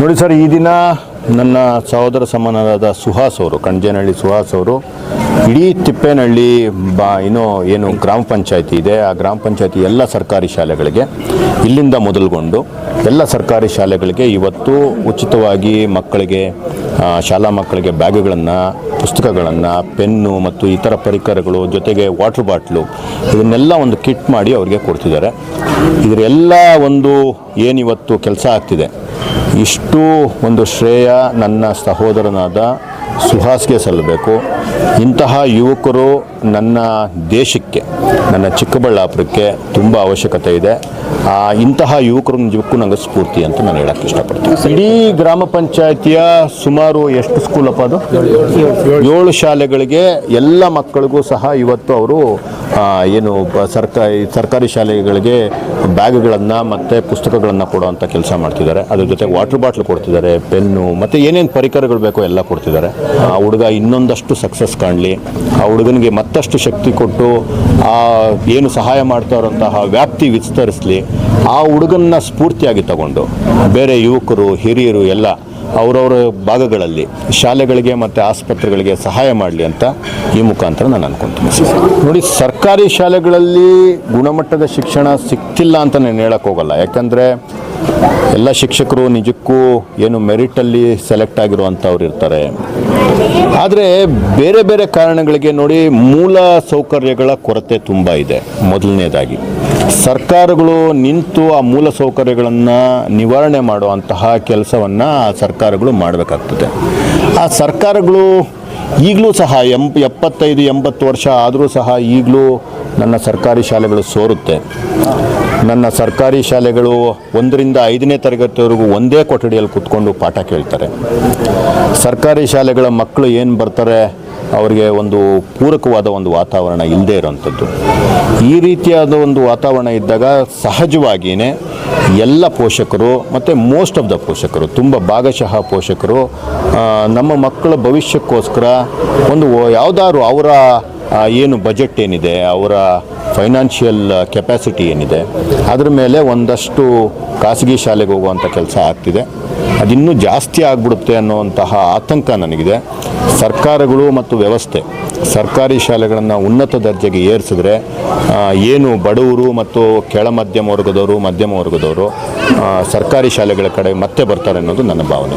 ನೋಡಿ ಸರ್, ಈ ದಿನ ನನ್ನ ಸಹೋದರ ಸಮಾನರಾದ ಸುಹಾಸ್ ಅವರು ಕಣಜೇನಹಳ್ಳಿ ಸುಹಾಸ್ ಅವರು, ಇಡೀ ತಿಪ್ಪೇನಹಳ್ಳಿ ಬಾ ಏನು ಏನು ಗ್ರಾಮ ಪಂಚಾಯತಿ ಇದೆ, ಆ ಗ್ರಾಮ ಪಂಚಾಯತಿ ಎಲ್ಲ ಸರ್ಕಾರಿ ಶಾಲೆಗಳಿಗೆ ಇಲ್ಲಿಂದ ಮೊದಲುಗೊಂಡು ಎಲ್ಲ ಸರ್ಕಾರಿ ಶಾಲೆಗಳಿಗೆ ಇವತ್ತು ಉಚಿತವಾಗಿ ಮಕ್ಕಳಿಗೆ ಶಾಲಾ ಮಕ್ಕಳಿಗೆ ಬ್ಯಾಗುಗಳನ್ನು, ಪುಸ್ತಕಗಳನ್ನು, ಪೆನ್ನು ಮತ್ತು ಇತರ ಪರಿಕರಗಳು ಜೊತೆಗೆ ವಾಟರ್ ಬಾಟ್ಲು ಇದನ್ನೆಲ್ಲ ಒಂದು ಕಿಟ್ ಮಾಡಿ ಅವರಿಗೆ ಕೊಡ್ತಿದ್ದಾರೆ. ಇದರೆಲ್ಲ ಒಂದು ಏನಿವತ್ತು ಕೆಲಸ ಆಗ್ತಿದೆ. ಇಷ್ಟು ಒಂದು ಶ್ರೇಯ ನನ್ನ ಸಹೋದರನಾದ ಸುಹಾಸ್ಗೆ ಸಲ್ಲಬೇಕು. ಇಂತಹ ಯುವಕರು ನನ್ನ ದೇಶಕ್ಕೆ, ನನ್ನ ಚಿಕ್ಕಬಳ್ಳಾಪುರಕ್ಕೆ ತುಂಬ ಅವಶ್ಯಕತೆ ಇದೆ. ಇಂತಹ ಯುವಕರು ನಿಜಕ್ಕೂ ನನಗೆ ಸ್ಫೂರ್ತಿ ಅಂತ ನಾನು ಹೇಳಕ್ಕೆ ಇಷ್ಟಪಡ್ತೀನಿ. ಇಡೀ ಗ್ರಾಮ ಪಂಚಾಯತಿಯ ಸುಮಾರು ಎಷ್ಟು ಸ್ಕೂಲಪ್ಪ ಅದು? ಏಳು ಶಾಲೆಗಳಿಗೆ ಎಲ್ಲ ಮಕ್ಕಳಿಗೂ ಸಹ ಇವತ್ತು ಅವರು ಏನು ಸರ್ಕಾರಿ ಸರ್ಕಾರಿ ಶಾಲೆಗಳಿಗೆ ಬ್ಯಾಗ್ಗಳನ್ನು ಮತ್ತು ಪುಸ್ತಕಗಳನ್ನು ಕೊಡುವಂಥ ಕೆಲಸ ಮಾಡ್ತಿದ್ದಾರೆ. ಅದ್ರ ಜೊತೆ ವಾಟರ್ ಬಾಟ್ಲ್ ಕೊಡ್ತಿದ್ದಾರೆ, ಪೆನ್ನು ಮತ್ತು ಏನೇನು ಪರಿಕರಗಳು ಬೇಕೋ ಎಲ್ಲ ಕೊಡ್ತಿದ್ದಾರೆ. ಆ ಹುಡುಗ ಇನ್ನೊಂದಷ್ಟು ಸಕ್ಸಸ್ ಕಾಣಲಿ. ಆ ಹುಡುಗನಿಗೆ ಮತ್ತಷ್ಟು ಶಕ್ತಿ ಕೊಟ್ಟು ಆ ಏನು ಸಹಾಯ ಮಾಡ್ತಾ ಇರೋಂತಹ ವ್ಯಾಪ್ತಿ ವಿಸ್ತರಿಸಲಿ. ಆ ಹುಡುಗನ್ನ ಸ್ಫೂರ್ತಿಯಾಗಿ ತಗೊಂಡು ಬೇರೆ ಯುವಕರು, ಹಿರಿಯರು ಎಲ್ಲ ಅವರವರ ಭಾಗಗಳಲ್ಲಿ ಶಾಲೆಗಳಿಗೆ ಮತ್ತು ಆಸ್ಪತ್ರೆಗಳಿಗೆ ಸಹಾಯ ಮಾಡಲಿ ಅಂತ ಈ ಮುಖಾಂತರ ನಾನು ಅನ್ಕೊಂತೀನಿ. ನೋಡಿ, ಸರ್ಕಾರಿ ಶಾಲೆಗಳಲ್ಲಿ ಗುಣಮಟ್ಟದ ಶಿಕ್ಷಣ ಸಿಕ್ತಿಲ್ಲ ಅಂತ ನಾನು ಹೇಳೋಕ್ಕೋಗಲ್ಲ ಯಾಕಂದರೆ ಎಲ್ಲ ಶಿಕ್ಷಕರು ನಿಜಕ್ಕೂ ಏನು ಮೆರಿಟಲ್ಲಿ ಸೆಲೆಕ್ಟ್ ಆಗಿರುವಂಥವ್ರು ಇರ್ತಾರೆ. ಆದರೆ ಬೇರೆ ಬೇರೆ ಕಾರಣಗಳಿಗೆ ನೋಡಿ ಮೂಲ ಸೌಕರ್ಯಗಳ ಕೊರತೆ ತುಂಬ ಇದೆ. ಮೊದಲನೇದಾಗಿ, ಸರ್ಕಾರಗಳು ನಿಂತು ಆ ಮೂಲ ಸೌಕರ್ಯಗಳನ್ನು ನಿವಾರಣೆ ಮಾಡುವಂತಹ ಕೆಲಸವನ್ನು ಸರ್ಕಾರಗಳು ಮಾಡಬೇಕಾಗ್ತದೆ. ಆ ಸರ್ಕಾರಗಳು ಈಗಲೂ ಸಹ ಎಂ ಎಪ್ಪತ್ತೈದು, ಎಂಬತ್ತು ವರ್ಷ ಆದರೂ ಸಹ ಈಗಲೂ ನನ್ನ ಸರ್ಕಾರಿ ಶಾಲೆಗಳು ಸೋರುತ್ತೆ. ನನ್ನ ಸರ್ಕಾರಿ ಶಾಲೆಗಳು ಒಂದರಿಂದ ಐದನೇ ತರಗತಿವರೆಗೂ ಒಂದೇ ಕೊಠಡಿಯಲ್ಲಿ ಕೂತ್ಕೊಂಡು ಪಾಠ ಕೇಳ್ತಾರೆ. ಸರ್ಕಾರಿ ಶಾಲೆಗಳ ಮಕ್ಕಳು ಏನು ಬರ್ತಾರೆ, ಅವರಿಗೆ ಒಂದು ಪೂರಕವಾದ ಒಂದು ವಾತಾವರಣ ಇಲ್ಲದೇ ಇರೋವಂಥದ್ದು ಈ ರೀತಿಯಾದ ಒಂದು ವಾತಾವರಣ ಇದ್ದಾಗ ಸಹಜವಾಗಿಯೇ ಎಲ್ಲ ಪೋಷಕರು ಮತ್ತು ಮೋಸ್ಟ್ ಆಫ್ ದ ಪೋಷಕರು, ತುಂಬ ಭಾಗಶಃ ಪೋಷಕರು ನಮ್ಮ ಮಕ್ಕಳ ಭವಿಷ್ಯಕ್ಕೋಸ್ಕರ ಒಂದು ಯಾವುದಾದ್ರು ಅವರ ಏನು ಬಜೆಟ್ ಏನಿದೆ, ಅವರ ಫೈನಾನ್ಷಿಯಲ್ ಕೆಪಾಸಿಟಿ ಏನಿದೆ ಅದ್ರ ಮೇಲೆ ಒಂದಷ್ಟು ಖಾಸಗಿ ಶಾಲೆಗೆ ಹೋಗುವಂಥ ಕೆಲಸ ಆಗ್ತಿದೆ ಅದಿನ್ನೂ ಜಾಸ್ತಿ ಆಗ್ಬಿಡುತ್ತೆ ಅನ್ನುವಂತಹ ಆತಂಕ ನನಗಿದೆ ಸರ್ಕಾರಗಳು ಮತ್ತು ವ್ಯವಸ್ಥೆ ಸರ್ಕಾರಿ ಶಾಲೆಗಳನ್ನು ಉನ್ನತ ದರ್ಜೆಗೆ ಏರಿಸಿದ್ರೆ ಏನು ಬಡವರು ಮತ್ತು ಕೆಳ ಮಧ್ಯಮ ವರ್ಗದವರು ಮಧ್ಯಮ ವರ್ಗದವರು ಸರ್ಕಾರಿ ಶಾಲೆಗಳ ಕಡೆ ಮತ್ತೆ ಬರ್ತಾರೆ ಅನ್ನೋದು ನನ್ನ ಭಾವನೆ